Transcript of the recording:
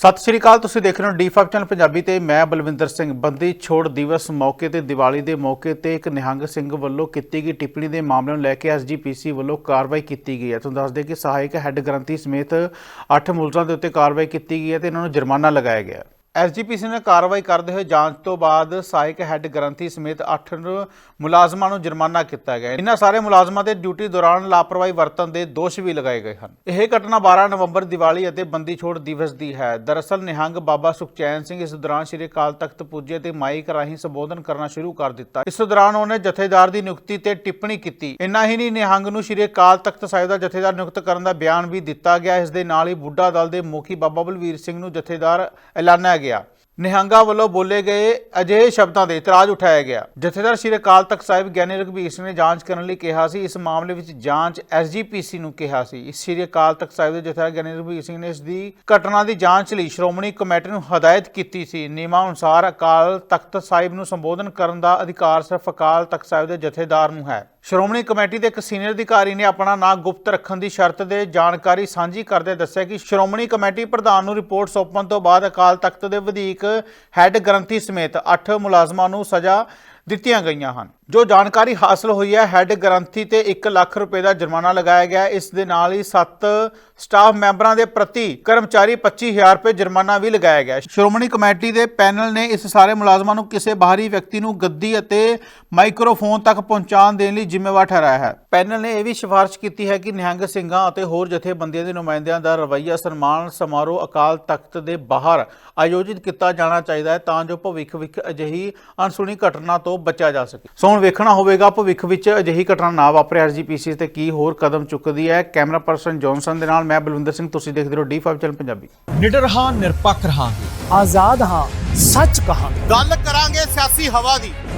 ਸਤਿ ਸ਼੍ਰੀ ਅਕਾਲ, ਤੁਸੀਂ ਦੇਖ ਰਹੇ ਹੋ ਡੀ5 ਚੈਨਲ ਪੰਜਾਬੀ ਤੇ ਮੈਂ ਬਲਵਿੰਦਰ ਸਿੰਘ ਬੰਦੀ। ਛੋੜ ਦਿਵਸ ਮੌਕੇ ਤੇ, ਦੀਵਾਲੀ ਦੇ ਮੌਕੇ ਤੇ ਇੱਕ ਨਿਹੰਗ ਸਿੰਘ ਵੱਲੋਂ ਕੀਤੀ ਗਈ ਟਿੱਪਣੀ ਦੇ ਮਾਮਲੇ ਨੂੰ ਲੈ ਕੇ ਐਸਜੀਪੀਸੀ ਵੱਲੋਂ ਕਾਰਵਾਈ ਕੀਤੀ ਗਈ ਹੈ। ਤੁਹਾਨੂੰ ਦੱਸ ਦੇ ਕਿ ਸਹਾਇਕ ਹੈੱਡ ਗ੍ਰੰਥੀ ਸਮੇਤ 8 ਮੁਲਜ਼ਮਾਂ ਦੇ ਉੱਤੇ ਕਾਰਵਾਈ ਕੀਤੀ ਗਈ ਹੈ ਤੇ ਇਹਨਾਂ ਨੂੰ ਜੁਰਮਾਨਾ ਲਗਾਇਆ ਗਿਆ ਹੈ। ਐਸਜੀਪੀਸੀ ਨੇ ਕਾਰਵਾਈ ਕਰਦੇ ਹੋਏ ਜਾਂਚ ਤੋਂ ਬਾਅਦ ਸਹਾਇਕ ਹੈੱਡ ਗ੍ਰੰਥੀ ਸਮੇਤ 8 ਮੁਲਾਜ਼ਮਾਂ ਨੂੰ ਜੁਰਮਾਨਾ ਕੀਤਾ ਗਿਆ। ਇਹਨਾਂ ਸਾਰੇ ਮੁਲਾਜ਼ਮਾਂ ਦੇ ਡਿਊਟੀ ਦੌਰਾਨ ਲਾਪਰਵਾਹੀ ਵਰਤਣ ਦੇ ਦੋਸ਼ ਵੀ ਲਗਾਏ ਗਏ ਹਨ। ਇਹ ਘਟਨਾ 12 ਨਵੰਬਰ ਦੀਵਾਲੀ ਅਤੇ ਬੰਦੀ ਛੋੜ ਦਿਵਸ ਦੀ ਹੈ। ਦਰਅਸਲ ਨਿਹੰਗ ਬਾਬਾ ਸੁਖਚੈਨ ਸਿੰਘ ਇਸ ਦੌਰਾਨ ਸ਼੍ਰੀ ਅਕਾਲ ਤਖਤ ਪੁੱਜੇ ਤੇ ਮਾਈਕ ਰਾਹੀਂ ਸੰਬੋਧਨ ਕਰਨਾ ਸ਼ੁਰੂ ਕਰ ਦਿੱਤਾ। ਇਸ ਦੌਰਾਨ ਉਹਨੇ ਜਥੇਦਾਰ ਦੀ ਨਿਯੁਕਤੀ ਤੇ ਟਿੱਪਣੀ ਕੀਤੀ। ਇੰਨਾ ਹੀ ਨਹੀਂ ਨਿਹੰਗ ਨੂੰ ਸ਼੍ਰੀ ਅਕਾਲ ਤਖਤ ਸਾਹਿਬ ਦਾ ਜਥੇਦਾਰ ਨਿਯੁਕਤ ਕਰਨ ਦਾ ਬਿਆਨ ਵੀ ਦਿੱਤਾ ਗਿਆ। ਇਸ ਦੇ ਨਾਲ ਹੀ ਬੁੱਢਾ ਦਲ ਦੇ ਮੁਖੀ ਬਾਬਾ ਬਲਵੀਰ ਸਿੰਘ ਨੂੰ ਜਥੇਦਾਰ ਐਲਾਨਿਆ ਗਿਆ। ਨਿਹੰਗਾ ਵੱਲੋਂ ਬੋਲੇ ਗਏ ਅਜਿਹੇ ਸ਼ਬਦਾਂ ਦੇ ਇਤਰਾਜ਼ ਉਠਾਇਆ ਗਿਆ। ਜਥੇਦਾਰ ਸ਼੍ਰੀ ਅਕਾਲ ਤਖਤ ਸਾਹਿਬ ਗਿਆਨੀ ਰਘਬੀਰ ਸਿੰਘ ਨੇ ਜਾਂਚ ਕਰਨ ਲਈ ਕਿਹਾ ਸੀ। ਇਸ ਮਾਮਲੇ ਵਿੱਚ ਜਾਂਚ ਐਸਜੀਪੀਸੀ ਨੂੰ ਕਿਹਾ ਸੀ। ਸ਼੍ਰੀ ਅਕਾਲ ਤਖਤ ਸਾਹਿਬ ਦੇ ਜਥੇਦਾਰ ਗਿਆਨੀ ਰਘਬੀਰ ਸਿੰਘ ਨੇ ਇਸ ਦੀ ਘਟਨਾ ਦੀ ਜਾਂਚ ਲਈ ਸ਼੍ਰੋਮਣੀ ਕਮੇਟੀ ਨੂੰ ਹਦਾਇਤ ਕੀਤੀ ਸੀ। ਨਿਯਮਾਂ ਅਨੁਸਾਰ ਅਕਾਲ ਤਖਤ ਸਾਹਿਬ ਨੂੰ ਸੰਬੋਧਨ ਕਰਨ ਦਾ ਅਧਿਕਾਰ ਸਿਰਫ ਅਕਾਲ ਤਖਤ ਸਾਹਿਬ ਦੇ ਜਥੇਦਾਰ ਨੂੰ ਹੈ। ਸ਼੍ਰੋਮਣੀ ਕਮੇਟੀ ਦੇ ਇੱਕ ਸੀਨੀਅਰ ਅਧਿਕਾਰੀ ਨੇ ਆਪਣਾ ਨਾਂ ਗੁਪਤ ਰੱਖਣ ਦੀ ਸ਼ਰਤ ਦੇ ਜਾਣਕਾਰੀ ਸਾਂਝੀ ਕਰਦੇ ਦੱਸਿਆ ਕਿ ਸ਼੍ਰੋਮਣੀ ਕਮੇਟੀ ਪ੍ਰਧਾਨ ਨੂੰ ਰਿਪੋਰਟ ਸੌਂਪਣ ਤੋਂ ਬਾਅਦ ਅਕਾਲ ਤਖਤ ਦੇ ਵਧੀਕ ਹੈੱਡ ਗ੍ਰੰਥੀ ਸਮੇਤ 8 ਮੁਲਾਜ਼ਮਾਂ ਨੂੰ ਸਜ਼ਾ ਦਿੱਤੀਆਂ ਗਈਆਂ ਹਨ। ਜੋ ਜਾਣਕਾਰੀ ਹਾਸਲ ਹੋਈ ਹੈ, ਹੈੱਡ ਗ੍ਰੰਥੀ ਤੇ 1 ਲੱਖ ਰੁਪਏ ਦਾ ਜੁਰਮਾਨਾ ਲਗਾਇਆ ਗਿਆ। ਇਸ ਦੇ ਨਾਲ ਹੀ 7 ਸਟਾਫ ਮੈਂਬਰਾਂ ਦੇ ਪ੍ਰਤੀ ਕਰਮਚਾਰੀ 25000 ਰੁਪਏ ਜੁਰਮਾਨਾ ਵੀ ਲਗਾਇਆ ਗਿਆ। ਸ਼੍ਰੋਮਣੀ ਕਮੇਟੀ ਦੇ ਪੈਨਲ ਨੇ ਇਸ ਸਾਰੇ ਮੁਲਾਜ਼ਮਾਂ ਨੂੰ ਕਿਸੇ ਬਾਹਰੀ ਵਿਅਕਤੀ ਨੂੰ ਗੱਦੀ ਅਤੇ ਮਾਈਕਰੋਫੋਨ ਤੱਕ ਪਹੁੰਚਾਉਣ ਦੇਣ ਲਈ ਜ਼ਿੰਮੇਵਾਰ ਠਹਿਰਾਇਆ ਹੈ। ਪੈਨਲ ਨੇ ਇਹ ਵੀ ਸਿਫਾਰਿਸ਼ ਕੀਤੀ ਹੈ ਕਿ ਨਿਹੰਗ ਸਿੰਘਾਂ ਅਤੇ ਹੋਰ ਜਥੇਬੰਦੀਆਂ ਦੇ ਨੁਮਾਇੰਦਿਆਂ ਦਾ ਰਵੱਈਆ ਸਨਮਾਨ ਸਮਾਰੋਹ ਅਕਾਲ ਤਖਤ ਦੇ ਬਾਹਰ ਆਯੋਜਿਤ ਕੀਤਾ ਜਾਣਾ ਚਾਹੀਦਾ ਹੈ, ਤਾਂ ਜੋ ਭਵਿੱਖ ਵਿੱਚ ਅਜਿਹੀ ਅਣਸੁਣੀ ਘਟਨਾ ਤੋਂ ਬਚਿਆ ਜਾ ਸਕੇ। ਸੋ ਹੁਣ ਵੇਖਣਾ ਹੋਵੇਗਾ ਭਵਿੱਖ ਵਿੱਚ ਅਜਿਹੀ ਘਟਨਾ ਨਾ ਵਾਪਰੇ। ਆਰਜੀਪੀਸੀ ਤੇ ਕੀ ਹੋਰ ਕਦਮ ਚੁੱਕਦੀ ਹੈ? ਕੈਮਰਾ ਪਰਸਨ ਜੌਨਸਨ ਦੇ ਨਾਲ ਮੈਂ ਬਲਵਿੰਦਰ ਸਿੰਘ ਤੁਸੀਂ ਦੇਖਦੇ ਰਹੋ ਡੀ5 ਚੈਨਲ ਪੰਜਾਬੀ। ਨਿਡਰ ਹਾਂ ਨਿਰਪੱਖ ਰਹਾਂਗੇ। ਆਜ਼ਾਦ ਹਾਂ ਸੱਚ ਕਹਾਂਗੇ। ਗੱਲ ਕਰਾਂਗੇ ਸਿਆਸੀ ਹਵਾ ਦੀ।